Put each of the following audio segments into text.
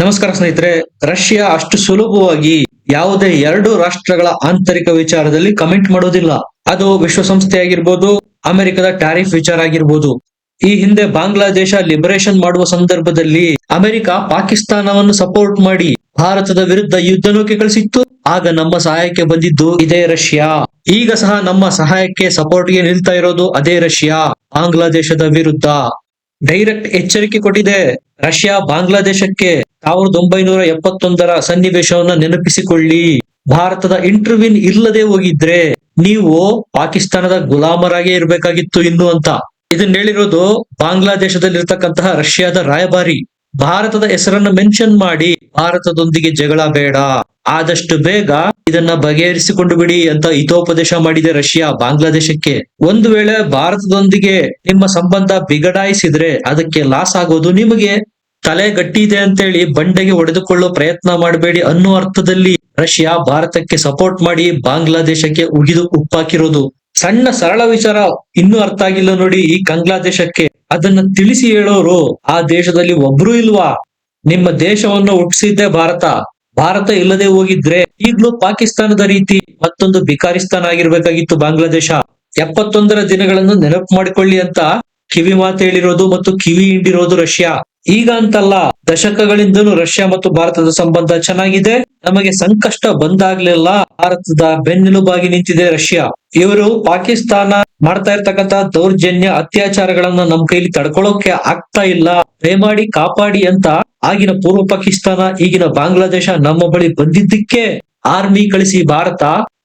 ನಮಸ್ಕಾರ ಸ್ನೇಹಿತರೆ, ರಷ್ಯಾ ಅಷ್ಟು ಸುಲಭವಾಗಿ ಯಾವುದೇ ಎರಡು ರಾಷ್ಟ್ರಗಳ ಆಂತರಿಕ ವಿಚಾರದಲ್ಲಿ ಕಮೆಂಟ್ ಮಾಡೋದಿಲ್ಲ. ಅದು ವಿಶ್ವಸಂಸ್ಥೆ ಆಗಿರ್ಬೋದು ಅಮೆರಿಕದ ಟ್ಯಾರಿಫ್ ವಿಚಾರ ಆಗಿರ್ಬೋದು. ಈ ಹಿಂದೆ ಬಾಂಗ್ಲಾದೇಶ ಲಿಬರೇಷನ್ ಮಾಡುವ ಸಂದರ್ಭದಲ್ಲಿ ಅಮೆರಿಕ ಪಾಕಿಸ್ತಾನವನ್ನು ಸಪೋರ್ಟ್ ಮಾಡಿ ಭಾರತದ ವಿರುದ್ಧ ಯುದ್ಧ ನೌಕೆ ಕಳಿಸಿತ್ತು. ಆಗ ನಮ್ಮ ಸಹಾಯಕ್ಕೆ ಬಂದಿದ್ದು ಇದೇ ರಷ್ಯಾ. ಈಗ ಸಹ ನಮ್ಮ ಸಹಾಯಕ್ಕೆ ಸಪೋರ್ಟ್ಗೆ ನಿಲ್ತಾ ಇರೋದು ಅದೇ ರಷ್ಯಾ, ಬಾಂಗ್ಲಾದೇಶದ ವಿರುದ್ಧ. ಡೈರೆಕ್ಟ್ ಎಚ್ಚರಿಕೆ ಕೊಟ್ಟಿದೆ. ರಷ್ಯಾ ಬಾಂಗ್ಲಾದೇಶಕ್ಕೆ ಸಾವಿರದ ಒಂಬೈನೂರ ಎಪ್ಪತ್ತೊಂದರ ಸನ್ನಿವೇಶವನ್ನ ನೆನಪಿಸಿಕೊಳ್ಳಿ. ಭಾರತದ ಇಂಟರ್ವ್ಯೂನ್ ಇಲ್ಲದೆ ಹೋಗಿದ್ರೆ ನೀವು ಪಾಕಿಸ್ತಾನದ ಗುಲಾಮರಾಗೇ ಇರಬೇಕಾಗಿತ್ತು ಇನ್ನು ಅಂತ. ಇದನ್ನ ಹೇಳಿರೋದು ಬಾಂಗ್ಲಾದೇಶದಲ್ಲಿರ್ತಕ್ಕಂತಹ ರಷ್ಯಾದ ರಾಯಭಾರಿ. ಭಾರತದ ಹೆಸರನ್ನ ಮೆನ್ಷನ್ ಮಾಡಿ, ಭಾರತದೊಂದಿಗೆ ಜಗಳ ಬೇಡ. ಆದಷ್ಟು ಬೇಗ ಇದನ್ನ ಬಗೆಹರಿಸಿಕೊಂಡು ಬಿಡಿ ಅಂತ ಹಿತೋಪದೇಶ ಮಾಡಿದೆ ರಷ್ಯಾ ಬಾಂಗ್ಲಾದೇಶಕ್ಕೆ. ಒಂದು ವೇಳೆ ಭಾರತದೊಂದಿಗೆ ನಿಮ್ಮ ಸಂಬಂಧ ಬಿಗಡಾಯಿಸಿದ್ರೆ ಅದಕ್ಕೆ ಲಾಸ್ ಆಗೋದು ನಿಮಗೆ ತಲೆ ಗಟ್ಟಿ ಇದೆ ಅಂತೇಳಿ ಬಂಡೆಗೆ ಹೊಡೆದುಕೊಳ್ಳೋ ಪ್ರಯತ್ನ ಮಾಡಬೇಡಿ ಅನ್ನೋ ಅರ್ಥದಲ್ಲಿ ರಷ್ಯಾ ಭಾರತಕ್ಕೆ ಸಪೋರ್ಟ್ ಮಾಡಿ ಬಾಂಗ್ಲಾದೇಶಕ್ಕೆ ಉಗಿದು ಉಪ್ಪಾಕಿರೋದು. ಸಣ್ಣ ಸರಳ ವಿಚಾರ, ಇನ್ನೂ ಅರ್ಥ ಆಗಿಲ್ಲ ನೋಡಿ ಈ ಬಾಂಗ್ಲಾದೇಶಕ್ಕೆ ಅದನ್ನ ತಿಳಿಸಿ ಹೇಳೋರು, ಆ ದೇಶದಲ್ಲಿ ಒಬ್ರು ಇಲ್ವಾ? ನಿಮ್ಮ ದೇಶವನ್ನು ಹುಟ್ಟಿಸಿದ್ದೆ ಭಾರತ. ಭಾರತ ಇಲ್ಲದೆ ಹೋಗಿದ್ರೆ ಈಗಲೂ ಪಾಕಿಸ್ತಾನದ ರೀತಿ ಮತ್ತೊಂದು ಬಿಕಾರಿಸ್ತಾನ ಆಗಿರ್ಬೇಕಾಗಿತ್ತು ಬಾಂಗ್ಲಾದೇಶ. ಎಪ್ಪತ್ತೊಂದರ ದಿನಗಳನ್ನು ನೆನಪು ಮಾಡಿಕೊಳ್ಳಿ ಅಂತ ಕಿವಿ ಮಾತು ಹೇಳಿರೋದು ಮತ್ತು ಕಿವಿ ಹಿಂಡಿರೋದು ರಷ್ಯಾ. ಈಗ ಅಂತಲ್ಲ, ದಶಕಗಳಿಂದಲೂ ರಷ್ಯಾ ಮತ್ತು ಭಾರತದ ಸಂಬಂಧ ಚೆನ್ನಾಗಿದೆ. ನಮಗೆ ಸಂಕಷ್ಟ ಬಂದಾಗ್ಲೆಲ್ಲ ಭಾರತದ ಬೆನ್ನೆಲುಬಾಗಿ ನಿಂತಿದೆ ರಷ್ಯಾ. ಇವರು ಪಾಕಿಸ್ತಾನ ಮಾಡ್ತಾ ಇರ್ತಕ್ಕಂತ ದೌರ್ಜನ್ಯ ಅತ್ಯಾಚಾರಗಳನ್ನ ನಮ್ ಕೈಲಿ ತಡ್ಕೊಳ್ಳೋಕೆ ಆಗ್ತಾ ಇಲ್ಲ. ದಯಮಾಡಿ ಕಾಪಾಡಿ ಅಂತ ಆಗಿನ ಪೂರ್ವ ಪಾಕಿಸ್ತಾನ, ಈಗಿನ ಬಾಂಗ್ಲಾದೇಶ ನಮ್ಮ ಬಳಿ ಬಂದಿದ್ದಕ್ಕೆ ಆರ್ಮಿ ಕಳಿಸಿ ಭಾರತ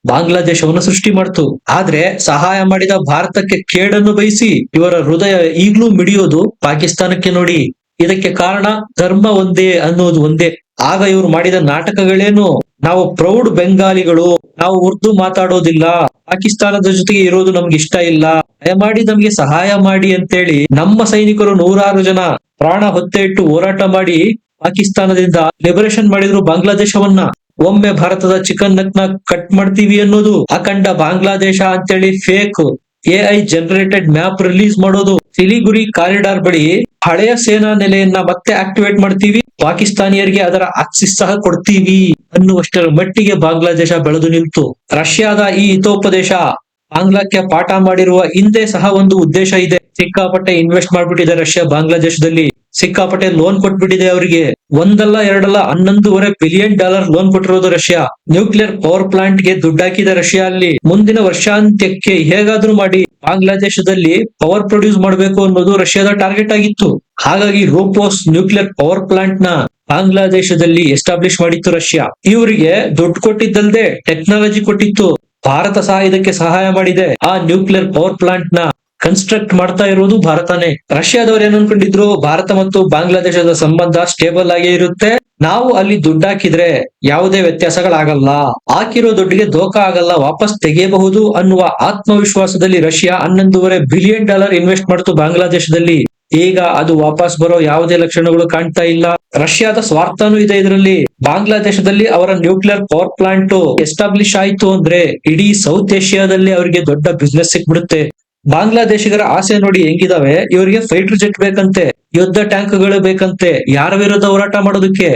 ಬಾಂಗ್ಲಾದೇಶವನ್ನು ಸೃಷ್ಟಿ ಮಾಡ್ತು. ಆದ್ರೆ ಸಹಾಯ ಮಾಡಿದ ಭಾರತಕ್ಕೆ ಕೇಡನ್ನು ಬಯಸಿ ಇವರ ಹೃದಯ ಈಗ್ಲೂ ಮಿಡಿಯೋದು ಪಾಕಿಸ್ತಾನಕ್ಕೆ ನೋಡಿ. ಇದಕ್ಕೆ ಕಾರಣ ಧರ್ಮ ಒಂದೇ ಅನ್ನೋದು ಒಂದೇ. ಆಗ ಇವರು ಮಾಡಿದ ನಾಟಕಗಳೇನು? ನಾವು ಪ್ರೌಡ್ ಬೆಂಗಾಲಿಗಳು, ನಾವು ಉರ್ದು ಮಾತಾಡೋದಿಲ್ಲ, ಪಾಕಿಸ್ತಾನದ ಜೊತೆಗೆ ಇರೋದು ನಮ್ಗೆ ಇಷ್ಟ ಇಲ್ಲ. ದಯಮಾಡಿ ನಮ್ಗೆ ಸಹಾಯ ಮಾಡಿ ಅಂತೇಳಿ ನಮ್ಮ ಸೈನಿಕರು ನೂರಾರು ಜನ ಪ್ರಾಣ ಹೊತ್ತೆ ಇಟ್ಟು ಹೋರಾಟ ಮಾಡಿ ಪಾಕಿಸ್ತಾನದಿಂದ ಲಿಬರೇಷನ್ ಮಾಡಿದ್ರು ಬಾಂಗ್ಲಾದೇಶವನ್ನ. ಒಮ್ಮೆ ಭಾರತದ ಚಿಕನ್ ನಕ್ನ ಕಟ್ ಮಾಡ್ತೀವಿ ಅನ್ನೋದು ಅಖಂಡ ಬಾಂಗ್ಲಾದೇಶ ಅಂತೇಳಿ fake A I generated map release ಮಾಡೋದು ಸಿಲಿಗುರಿ ಕಾರಿಡಾರ್ ಬಳಿ ಹಳೆಯ ಸೇನಾ ನೆಲೆಯನ್ನ ಮತ್ತೆ ಆಕ್ಟಿವೇಟ್ ಮಾಡ್ತೀವಿ. ಪಾಕಿಸ್ತಾನಿಯರಿಗೆ ಅದರ ಆಕ್ಸಿಸ್ ಸಹ ಕೊಡ್ತೀವಿ ಅನ್ನುವಷ್ಟರ ಮಟ್ಟಿಗೆ ಬಾಂಗ್ಲಾದೇಶ ಬೆಳೆದು ನಿಂತು. ರಷ್ಯಾದ ಈ ಹಿತೋಪದೇಶ ಆಂಗ್ಲಕ್ಕೆ ಪಾಠ ಮಾಡಿರುವ ಹಿಂದೆ ಸಹ ಒಂದು ಉದ್ದೇಶ ಇದೆ. ಸಿಕ್ಕಾಪಟ್ಟೆ ಇನ್ವೆಸ್ಟ್ ಮಾಡ್ಬಿಟ್ಟಿದೆ ರಷ್ಯಾ ಬಾಂಗ್ಲಾದೇಶದಲ್ಲಿ. ಸಿಕ್ಕಾಪಟ್ಟೆ ಲೋನ್ ಕೊಟ್ಬಿಟ್ಟಿದೆ ಅವರಿಗೆ. ಒಂದಲ್ಲ, ಎರಡಲ್ಲ, ಹನ್ನೊಂದೂವರೆ ಬಿಲಿಯನ್ ಡಾಲರ್ ಲೋನ್ ಕೊಟ್ಟಿರೋದು ರಷ್ಯಾ. ನ್ಯೂಕ್ಲಿಯರ್ ಪವರ್ ಪ್ಲಾಂಟ್ಗೆ ದುಡ್ಡು ಹಾಕಿದೆ ರಷ್ಯಾ ಅಲ್ಲಿ. ಮುಂದಿನ ವರ್ಷಾಂತ್ಯಕ್ಕೆ ಹೇಗಾದ್ರೂ ಮಾಡಿ ಬಾಂಗ್ಲಾದೇಶದಲ್ಲಿ ಪವರ್ ಪ್ರೊಡ್ಯೂಸ್ ಮಾಡಬೇಕು ಅನ್ನೋದು ರಷ್ಯಾದ ಟಾರ್ಗೆಟ್ ಆಗಿತ್ತು. ಹಾಗಾಗಿ ರೋಪೋಸ್ ನ್ಯೂಕ್ಲಿಯರ್ ಪವರ್ ಪ್ಲಾಂಟ್ನ ಬಾಂಗ್ಲಾದೇಶದಲ್ಲಿ ಎಸ್ಟಾಬ್ಲಿಷ್ ಮಾಡಿತ್ತು ರಷ್ಯಾ. ಇವರಿಗೆ ದುಡ್ಡು ಕೊಟ್ಟಿದ್ದಲ್ದೆ ಟೆಕ್ನಾಲಜಿ ಕೊಟ್ಟಿತ್ತು. ಭಾರತ ಸಹ ಇದಕ್ಕೆ ಸಹಾಯ ಮಾಡಿದೆ. ಆ ನ್ಯೂಕ್ಲಿಯರ್ ಪವರ್ ಪ್ಲಾಂಟ್ನ ಕನ್ಸ್ಟ್ರಕ್ಟ್ ಮಾಡ್ತಾ ಇರೋದು ಭಾರತನೇ. ರಷ್ಯಾದವ್ರು ಏನ್ ಅನ್ಕೊಂಡಿದ್ರು? ಭಾರತ ಮತ್ತು ಬಾಂಗ್ಲಾದೇಶದ ಸಂಬಂಧ ಸ್ಟೇಬಲ್ ಆಗೇ ಇರುತ್ತೆ. ನಾವು ಅಲ್ಲಿ ದುಡ್ಡು ಹಾಕಿದ್ರೆ ಯಾವುದೇ ವ್ಯತ್ಯಾಸಗಳಾಗಲ್ಲ. ಹಾಕಿರೋ ದುಡ್ಡಿಗೆ ದೋಖ ಆಗಲ್ಲ, ವಾಪಸ್ ತೆಗೆಯಬಹುದು ಅನ್ನುವ ಆತ್ಮವಿಶ್ವಾಸದಲ್ಲಿ ರಷ್ಯಾ ಹನ್ನೊಂದೂವರೆ ಬಿಲಿಯನ್ ಡಾಲರ್ ಇನ್ವೆಸ್ಟ್ ಮಾಡ್ತು ಬಾಂಗ್ಲಾದೇಶದಲ್ಲಿ. ಈಗ ಅದು ವಾಪಸ್ ಬರೋ ಯಾವುದೇ ಲಕ್ಷಣಗಳು ಕಾಣ್ತಾ ಇಲ್ಲ. ರಷ್ಯಾದ ಸ್ವಾರ್ಥನೂ ಇದೆ ಇದರಲ್ಲಿ. ಬಾಂಗ್ಲಾದೇಶದಲ್ಲಿ ಅವರ ನ್ಯೂಕ್ಲಿಯರ್ ಪವರ್ ಪ್ಲಾಂಟ್ ಎಸ್ಟಾಬ್ಲಿಷ್ ಆಯ್ತು ಅಂದ್ರೆ ಇಡೀ ಸೌತ್ ಏಷ್ಯಾದಲ್ಲಿ ಅವರಿಗೆ ದೊಡ್ಡ ಬಿಸ್ನೆಸ್ ಸಿಕ್ಬಿಡುತ್ತೆ. ಬಾಂಗ್ಲಾದೇಶಿಗರ ಆಸೆ ನೋಡಿ ಹೆಂಗಿದಾವೆ? ಇವರಿಗೆ ಫೈಟರ್ ಜೆಟ್ ಬೇಕಂತೆ, ಯುದ್ಧ ಟ್ಯಾಂಕ್ಗಳು ಬೇಕಂತೆ, ಯಾರ ವಿರುದ್ಧ ಹೋರಾಟ ಮಾಡೋದಕ್ಕೆ?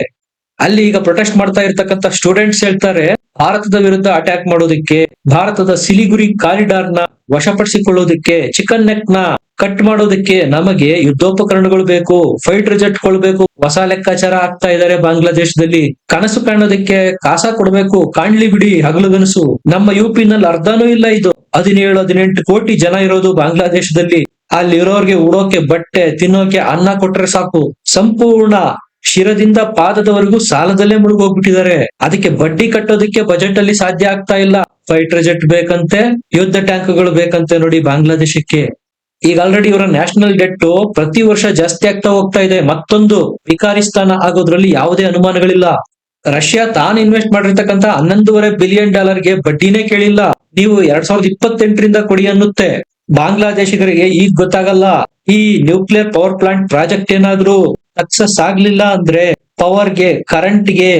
ಅಲ್ಲಿ ಈಗ ಪ್ರೊಟೆಸ್ಟ್ ಮಾಡ್ತಾ ಇರ್ತಕ್ಕಂಥ ಸ್ಟೂಡೆಂಟ್ಸ್ ಹೇಳ್ತಾರೆ, ಭಾರತದ ವಿರುದ್ಧ ಅಟ್ಯಾಕ್ ಮಾಡೋದಕ್ಕೆ, ಭಾರತದ ಸಿಲಿಗುರಿ ಕಾರಿಡಾರ್ನ ವಶಪಡಿಸಿಕೊಳ್ಳೋದಕ್ಕೆ ಚಿಕನ್ ನೆಕ್ನ ಕಟ್ ಮಾಡೋದಕ್ಕೆ ನಮಗೆ ಯುದ್ಧೋಪಕರಣಗಳು ಬೇಕು ಫೈಟರ್ ಜೆಟ್ ಬೇಕು. ಹೊಸ ಲೆಕ್ಕಾಚಾರ ಆಗ್ತಾ ಇದಾರೆ ಬಾಂಗ್ಲಾದೇಶದಲ್ಲಿ. ಕನಸು ಕಾಣೋದಕ್ಕೆ ಕಾಸ ಕೊಡ್ಬೇಕು, ಕಾಣ್ಲಿ ಬಿಡಿ ಹಗಲು ಕನಸು ನಮ್ಮ ಯು ಪಿ ನಲ್ಲಿ ಅರ್ಧನೂ ಇಲ್ಲ ಇದು. ಹದಿನೇಳು, ಹದಿನೆಂಟು ಕೋಟಿ ಜನ ಇರೋದು ಬಾಂಗ್ಲಾದೇಶದಲ್ಲಿ. ಅಲ್ಲಿರೋರ್ಗೆ ಉಡೋಕೆ ಬಟ್ಟೆ, ತಿನ್ನೋಕೆ ಅನ್ನ ಕೊಟ್ರೆ ಸಾಕು. ಸಂಪೂರ್ಣ ಶಿರದಿಂದ ಪಾದದವರೆಗೂ ಸಾಲದಲ್ಲೇ ಮುಳುಗೋಗ್ಬಿಟ್ಟಿದ್ದಾರೆ. ಅದಕ್ಕೆ ಬಡ್ಡಿ ಕಟ್ಟೋದಕ್ಕೆ ಬಜೆಟ್ ಅಲ್ಲಿ ಸಾಧ್ಯ ಆಗ್ತಾ ಇಲ್ಲ. ಫೈಟರ್ ಜೆಟ್ ಬೇಕಂತೆ, ಯುದ್ಧ ಟ್ಯಾಂಕ್ಗಳು ಬೇಕಂತೆ ನೋಡಿ ಬಾಂಗ್ಲಾದೇಶಕ್ಕೆ. ಈಗ ಆಲ್ರೆಡಿ ಇವರ ನ್ಯಾಷನಲ್ ಡೆಟ್ ಪ್ರತಿ ವರ್ಷ ಜಾಸ್ತಿ ಆಗ್ತಾ ಹೋಗ್ತಾ ಇದೆ. ಮತ್ತೊಂದು ವಿಕಾರಿಸ್ತಾನ ಆಗೋದ್ರಲ್ಲಿ ಯಾವುದೇ ಅನುಮಾನಗಳಿಲ್ಲ. ರಷ್ಯಾ ತಾನು ಇನ್ವೆಸ್ಟ್ ಮಾಡಿರ್ತಕ್ಕಂತ ಹನ್ನೊಂದೂವರೆ ಬಿಲಿಯನ್ ಡಾಲರ್ಗೆ ಬಡ್ಡಿನೇ ಕೇಳಿಲ್ಲ. ನೀವು ಎರಡ್ ಸಾವಿರದ ಇಪ್ಪತ್ತೆಂಟರಿಂದ ಕೊಡಿ ಅನ್ನುತ್ತೆ. ಬಾಂಗ್ಲಾದೇಶಿಗರಿಗೆ ಈಗ ಗೊತ್ತಾಗಲ್ಲ. ಈ ನ್ಯೂಕ್ಲಿಯರ್ ಪವರ್ ಪ್ಲಾಂಟ್ ಪ್ರಾಜೆಕ್ಟ್ ಏನಾದ್ರೂ ಸಕ್ಸಸ್ ಆಗ್ಲಿಲ್ಲ ಅಂದ್ರೆ ಪವರ್ಗೆ, ಕರೆಂಟ್ಗೆ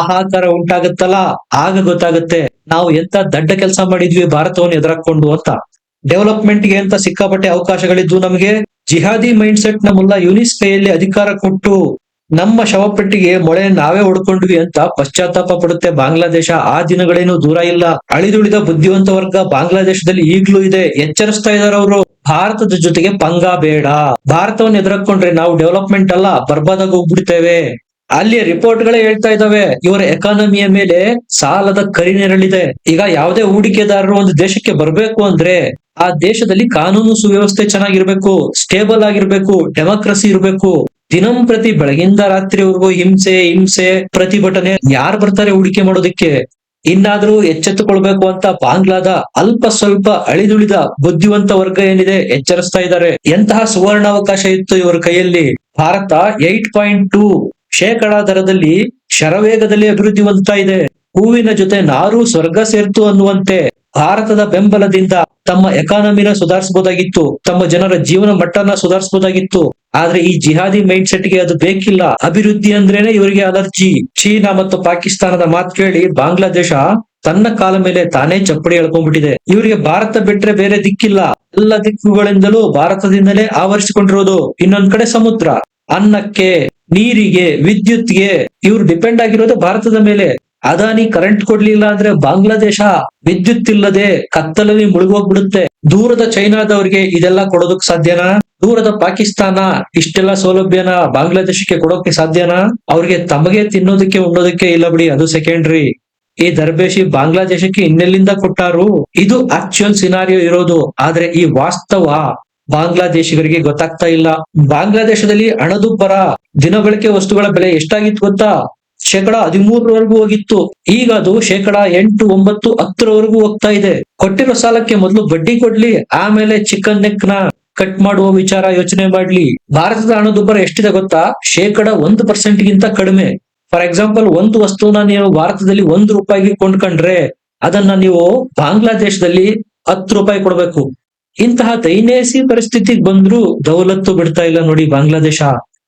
ಆಹಾಕಾರ ಉಂಟಾಗುತ್ತಲ್ಲ? ಆಗ ಗೊತ್ತಾಗುತ್ತೆ. ನಾವು ಎಂತ ದಡ್ಡ ಕೆಲಸ ಮಾಡಿದ್ವಿ ಭಾರತವನ್ನು ಎದುರಾಕೊಂಡು ಅಂತ. ಡೆವಲಪ್ಮೆಂಟ್ಗೆ ಅಂತ ಸಿಕ್ಕಾಪಟ್ಟೆ ಅವಕಾಶಗಳಿದ್ದು ನಮಗೆ. ಜಿಹಾದಿ ಮೈಂಡ್ ಸೆಟ್ನ ಮುಲ್ಲ ಯುನಿಸ್ಕೈಯಲ್ಲಿ ಅಧಿಕಾರ ಕೊಟ್ಟು ನಮ್ಮ ಶವಪೆಟ್ಟಿಗೆ ಮೊಳೆ ನಾವೇ ಹೊಡ್ಕೊಂಡ್ವಿ ಅಂತ ಪಶ್ಚಾತ್ತಾಪ ಪಡುತ್ತೆ ಬಾಂಗ್ಲಾದೇಶ. ಆ ದಿನಗಳೇನು ದೂರ ಇಲ್ಲ. ಅಳಿದುಳಿದ ಬುದ್ಧಿವಂತ ವರ್ಗ ಬಾಂಗ್ಲಾದೇಶದಲ್ಲಿ ಈಗ್ಲೂ ಇದೆ. ಎಚ್ಚರಿಸ್ತಾ ಇದಾರೆ ಅವರು. ಭಾರತದ ಜೊತೆಗೆ ಪಂಗ ಬೇಡ. ಭಾರತವನ್ನು ಎದುರಕೊಂಡ್ರೆ ನಾವು ಡೆವಲಪ್ಮೆಂಟ್ ಅಲ್ಲ, ಬರ್ಬಾದಾಗ ಹೋಗ್ಬಿಡ್ತೇವೆ. ಅಲ್ಲಿ ರಿಪೋರ್ಟ್ಗಳೇ ಹೇಳ್ತಾ ಇದಾವೆ. ಇವರ ಎಕಾನಮಿಯ ಮೇಲೆ ಸಾಲದ ಕರಿನೆರಳಿದೆ ಈಗ ಯಾವುದೇ ಹೂಡಿಕೆದಾರರು ಒಂದು ದೇಶಕ್ಕೆ ಬರಬೇಕು ಅಂದ್ರೆ ಆ ದೇಶದಲ್ಲಿ ಕಾನೂನು ಸುವ್ಯವಸ್ಥೆ ಚೆನ್ನಾಗಿರ್ಬೇಕು, ಸ್ಟೇಬಲ್ ಆಗಿರ್ಬೇಕು, ಡೆಮೋಕ್ರಸಿ ಇರ್ಬೇಕು. ದಿನಂಪ್ರತಿ ಬೆಳಗಿಂದ ರಾತ್ರಿವರೆಗೂ ಹಿಂಸೆ ಹಿಂಸೆ, ಪ್ರತಿಭಟನೆ ಯಾರು ಬರ್ತಾರೆ ಹೂಡಿಕೆ ಮಾಡೋದಕ್ಕೆ? ಇನ್ನಾದ್ರೂ ಎಚ್ಚೆತ್ತುಕೊಳ್ಬೇಕು ಅಂತ ಬಾಂಗ್ಲಾದ ಅಲ್ಪ ಸ್ವಲ್ಪ ಅಳಿದುಳಿದ ಬುದ್ಧಿವಂತ ವರ್ಗ ಏನಿದೆ ಎಚ್ಚರಿಸ್ತಾ ಇದ್ದಾರೆ. ಎಂತಹ ಸುವರ್ಣಾವಕಾಶ ಇತ್ತು ಇವರ ಕೈಯಲ್ಲಿ? ಭಾರತ ಏಟ್ ಪಾಯಿಂಟ್ ಟೂ ಶೇಕಡ ದರದಲ್ಲಿ ಶರವೇಗದಲ್ಲಿ ಅಭಿವೃದ್ಧಿ ಹೊಂದ್ತಾ ಇದೆ. ಹೂವಿನ ಜೊತೆ ನಾರು ಸ್ವರ್ಗ ಸೇರ್ತು ಅನ್ನುವಂತೆ ಭಾರತದ ಬೆಂಬಲದಿಂದ ತಮ್ಮ ಎಕಾನಮಿನ ಸುಧಾರಿಸಬಹುದಾಗಿತ್ತು, ತಮ್ಮ ಜನರ ಜೀವನ ಮಟ್ಟನ ಸುಧಾರಿಸಬಹುದಾಗಿತ್ತು. ಆದ್ರೆ ಈ ಜಿಹಾದಿ ಮೈಂಡ್ ಸೆಟ್ಗೆ ಅದು ಬೇಕಿಲ್ಲ. ಅಭಿವೃದ್ಧಿ ಅಂದ್ರೇನೆ ಇವರಿಗೆ ಅಲರ್ಜಿ. ಚೀನಾ ಮತ್ತು ಪಾಕಿಸ್ತಾನದ ಮಾತು ಕೇಳಿ ಬಾಂಗ್ಲಾದೇಶ ತನ್ನ ಕಾಲ ಮೇಲೆ ತಾನೇ ಚಪ್ಪಡಿ ಎಳ್ಕೊಂಡ್ಬಿಟ್ಟಿದೆ. ಇವರಿಗೆ ಭಾರತ ಬಿಟ್ರೆ ಬೇರೆ ದಿಕ್ಕಿಲ್ಲ. ಎಲ್ಲ ದಿಕ್ಕುಗಳಿಂದಲೂ ಭಾರತದಿಂದಲೇ ಆವರಿಸಿಕೊಂಡಿರೋದು ಇನ್ನೊಂದ್ ಕಡೆ ಸಮುದ್ರ. ಅನ್ನಕ್ಕೆ, ನೀರಿಗೆ, ವಿದ್ಯುತ್ಗೆ ಇವ್ರು ಡಿಪೆಂಡ್ ಆಗಿರೋದು ಭಾರತದ ಮೇಲೆ. ಅದಾನಿ ಕರೆಂಟ್ ಕೊಡ್ಲಿಲ್ಲ ಅಂದ್ರೆ ಬಾಂಗ್ಲಾದೇಶ ವಿದ್ಯುತ್ ಇಲ್ಲದೆ ಕತ್ತಲಲ್ಲಿ ಮುಳುಗೋಗ್ಬಿಡುತ್ತೆ. ದೂರದ ಚೈನಾದವ್ರಿಗೆ ಇದೆಲ್ಲ ಕೊಡೋದಕ್ ಸಾಧ್ಯನಾ? ದೂರದ ಪಾಕಿಸ್ತಾನ ಇಷ್ಟೆಲ್ಲ ಸೌಲಭ್ಯನ ಬಾಂಗ್ಲಾದೇಶಕ್ಕೆ ಕೊಡೋಕೆ ಸಾಧ್ಯನಾ? ಅವ್ರಿಗೆ ತಮಗೆ ತಿನ್ನೋದಕ್ಕೆ ಉಣ್ಣೋದಕ್ಕೆ ಇಲ್ಲ ಬಿಡಿ, ಅದು ಸೆಕೆಂಡ್ರಿ ಈ ದರ್ಬೇಶಿ ಬಾಂಗ್ಲಾದೇಶಕ್ಕೆ ಇನ್ನೆಲ್ಲಿಂದ ಕೊಟ್ಟಾರು? ಇದು ಆಕ್ಚುಯಲ್ ಸಿನಾರಿಯೋ ಇರೋದು. ಆದ್ರೆ ಈ ವಾಸ್ತವ ಬಾಂಗ್ಲಾದೇಶಿಗರಿಗೆ ಗೊತ್ತಾಗ್ತಾ ಇಲ್ಲ. ಬಾಂಗ್ಲಾದೇಶದಲ್ಲಿ ಹಣದುಬ್ಬರ ದಿನಬಳಕೆ ವಸ್ತುಗಳ ಬೆಲೆ ಎಷ್ಟಾಗಿತ್ತು ಗೊತ್ತಾ? ಶೇಕಡ ಹದಿಮೂರರವರೆಗೂ ಹೋಗಿತ್ತು. ಈಗ ಅದು ಶೇಕಡ ಎಂಟು ಒಂಬತ್ತು ಹತ್ತರವರೆಗೂ ಹೋಗ್ತಾ ಇದೆ. ಕೊಟ್ಟಿರೋ ಸಾಲಕ್ಕೆ ಮೊದಲು ಬಡ್ಡಿ ಕೊಡ್ಲಿ, ಆಮೇಲೆ ಚಿಕನ್ ನೆಕ್ನ ಕಟ್ ಮಾಡುವ ವಿಚಾರ ಯೋಚನೆ ಮಾಡ್ಲಿ. ಭಾರತದ ಹಣದುಬ್ಬರ ಎಷ್ಟಿದೆ ಗೊತ್ತಾ? ಶೇಕಡ ಒಂದ್ ಪರ್ಸೆಂಟ್ ಗಿಂತ ಕಡಿಮೆ. ಫಾರ್ ಎಕ್ಸಾಂಪಲ್, ಒಂದು ವಸ್ತುನ ನೀವು ಭಾರತದಲ್ಲಿ ಒಂದು ರೂಪಾಯಿಗೆ ಕೊಂಡ್ಕೊಂಡ್ರೆ, ಅದನ್ನ ನೀವು ಬಾಂಗ್ಲಾದೇಶದಲ್ಲಿ ಹತ್ತು ರೂಪಾಯಿ ಕೊಡ್ಬೇಕು. ಇಂತಹ ದೈನೇಸಿ ಪರಿಸ್ಥಿತಿಗೆ ಬಂದ್ರು ದೌಲತ್ತು ಬಿಡ್ತಾ ಇಲ್ಲ ನೋಡಿ ಬಾಂಗ್ಲಾದೇಶ.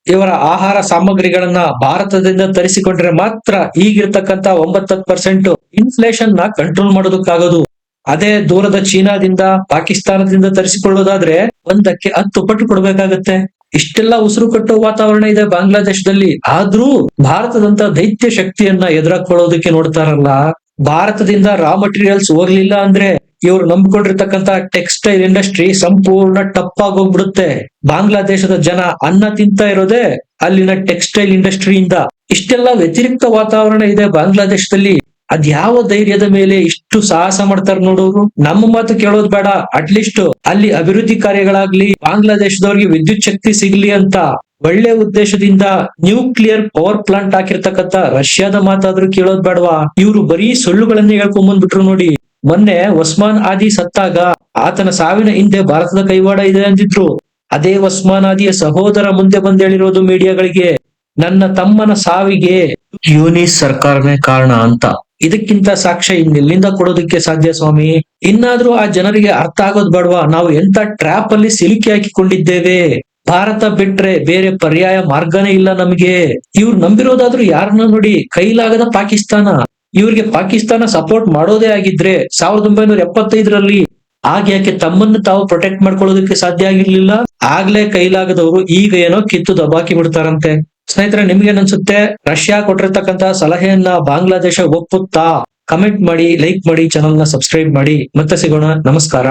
ಇವರ ಆಹಾರ ಸಾಮಗ್ರಿಗಳನ್ನ ಭಾರತದಿಂದ ತರಿಸಿಕೊಂಡ್ರೆ ಮಾತ್ರ ಈಗಿರ್ತಕ್ಕಂತ ಒಂಬತ್ತತ್ತು ಪರ್ಸೆಂಟ್ ಇನ್ಫ್ಲೇಷನ್ನ ಕಂಟ್ರೋಲ್ ಮಾಡೋದಕ್ಕಾಗೋದು. ಅದೇ ದೂರದ ಚೀನಾದಿಂದ ಪಾಕಿಸ್ತಾನದಿಂದ ತರಿಸಿಕೊಳ್ಳೋದಾದ್ರೆ ಒಂದಕ್ಕೆ ಹತ್ತು ಪಟ್ಟು ಕೊಡ್ಬೇಕಾಗತ್ತೆ. ಇಷ್ಟೆಲ್ಲ ಉಸಿರು ಕಟ್ಟುವ ವಾತಾವರಣ ಇದೆ ಬಾಂಗ್ಲಾದೇಶದಲ್ಲಿ. ಆದ್ರೂ ಭಾರತದಂತ ದೈತ್ಯ ಶಕ್ತಿಯನ್ನ ಎದುರಾಕೊಳ್ಳೋದಕ್ಕೆ ನೋಡ್ತಾರಲ್ಲ, ಭಾರತದಿಂದ ರಾ ಮಟೀರಿಯಲ್ಸ್ ಹೋಗ್ಲಿಲ್ಲ ಅಂದ್ರೆ ಇವ್ರು ನಂಬಿಕೊಂಡಿರ್ತಕ್ಕಂತ ಟೆಕ್ಸ್ಟೈಲ್ ಇಂಡಸ್ಟ್ರಿ ಸಂಪೂರ್ಣ ಟಪ್ ಆಗೋಗ್ಬಿಡುತ್ತೆ ಬಾಂಗ್ಲಾದೇಶದ ಜನ ಅನ್ನ ತಿಂತ ಇರೋದೇ ಅಲ್ಲಿನ ಟೆಕ್ಸ್ಟೈಲ್ ಇಂಡಸ್ಟ್ರಿಯಿಂದ. ಇಷ್ಟೆಲ್ಲ ವ್ಯತಿರಿಕ್ತ ವಾತಾವರಣ ಇದೆ ಬಾಂಗ್ಲಾದೇಶದಲ್ಲಿ. ಅದ್ಯಾವ ಧೈರ್ಯದ ಮೇಲೆ ಇಷ್ಟು ಸಾಹಸ ಮಾಡ್ತಾರ ನೋಡೋರು? ನಮ್ಮ ಮಾತು ಕೇಳೋದ್ ಬೇಡ. ಅಟ್ಲೀಸ್ಟ್ ಅಲ್ಲಿ ಅಭಿವೃದ್ಧಿ ಕಾರ್ಯಗಳಾಗ್ಲಿ, ಬಾಂಗ್ಲಾದೇಶದವ್ರಿಗೆ ವಿದ್ಯುತ್ ಶಕ್ತಿ ಸಿಗ್ಲಿ ಅಂತ ಒಳ್ಳೆ ಉದ್ದೇಶದಿಂದ ನ್ಯೂಕ್ಲಿಯರ್ ಪವರ್ ಪ್ಲಾಂಟ್ ಹಾಕಿರ್ತಕ್ಕಂತ ರಷ್ಯಾದ ಮಾತಾದ್ರೂ ಕೇಳೋದ್ ಬೇಡವಾ? ಇವ್ರು ಬರೀ ಸುಳ್ಳುಗಳನ್ನೇ ಹೇಳ್ಕೊಂಡ್ ಬಂದ್ಬಿಟ್ರು ನೋಡಿ. ಮೊನ್ನೆ ಒಸ್ಮಾನ್ ಆದಿ ಸತ್ತಾಗ ಆತನ ಸಾವಿನ ಹಿಂದೆ ಭಾರತದ ಕೈವಾಡ ಇದೆ ಅಂದಿದ್ರು. ಅದೇ ಒಸ್ಮಾನ್ ಆದಿಯ ಸಹೋದರ ಮುಂದೆ ಬಂದೇಳಿರೋದು ಮೀಡಿಯಾಗಳಿಗೆ ನನ್ನ ತಮ್ಮನ ಸಾವಿಗೆ ಯೂನಿಸ್ ಸರ್ಕಾರನೇ ಕಾರಣ ಅಂತ. ಇದಕ್ಕಿಂತ ಸಾಕ್ಷ್ಯ ಇನ್ನೆಲ್ಲಿಂದ ಕೊಡೋದಕ್ಕೆ ಸಾಧ್ಯ ಸ್ವಾಮಿ? ಇನ್ನಾದ್ರೂ ಆ ಜನರಿಗೆ ಅರ್ಥ ಆಗೋದ್ ಬೇಡವಾ? ನಾವು ಎಂತ ಟ್ರ್ಯಾಪ್ ಅಲ್ಲಿ ಸಿಲುಕಿ ಹಾಕಿಕೊಂಡಿದ್ದೇವೆ. ಭಾರತ ಬಿಟ್ರೆ ಬೇರೆ ಪರ್ಯಾಯ ಮಾರ್ಗನೇ ಇಲ್ಲ ನಮಗೆ. ಇವ್ರು ನಂಬಿರೋದಾದ್ರೂ ಯಾರನ್ನ ನೋಡಿ ಕೈಲಾಗದ ಪಾಕಿಸ್ತಾನ. ಇವ್ರಿಗೆ ಪಾಕಿಸ್ತಾನ ಸಪೋರ್ಟ್ ಮಾಡೋದೇ ಆಗಿದ್ರೆ ಸಾವಿರದ ಒಂಬೈನೂರ ಎಪ್ಪತ್ತೈದರಲ್ಲಿ ಆಗ ಯಾಕೆ ತಮ್ಮನ್ನು ತಾವು ಪ್ರೊಟೆಕ್ಟ್ ಮಾಡ್ಕೊಳ್ಳೋದಕ್ಕೆ ಸಾಧ್ಯ ಆಗಿರ್ಲಿಲ್ಲ? ಆಗ್ಲೇ ಕೈಲಾಗದವರು ಈಗ ಏನೋ ಕಿತ್ತು ದಬಾಕಿ ಬಿಡ್ತಾರಂತೆ. ಸ್ನೇಹಿತರೆ, ನಿಮ್ಗೆ ಅನ್ಸುತ್ತೆ ರಷ್ಯಾ ಕೊಟ್ಟಿರ್ತಕ್ಕಂತ ಸಲಹೆಯನ್ನ ಬಾಂಗ್ಲಾದೇಶ ಒಪ್ಪುತ್ತಾ? ಕಮೆಂಟ್ ಮಾಡಿ ಲೈಕ್ ಮಾಡಿ ಚಾನಲ್ನ ಸಬ್ಸ್ಕ್ರೈಬ್ ಮಾಡಿ. ಮತ್ತೆ ಸಿಗೋಣ. ನಮಸ್ಕಾರ.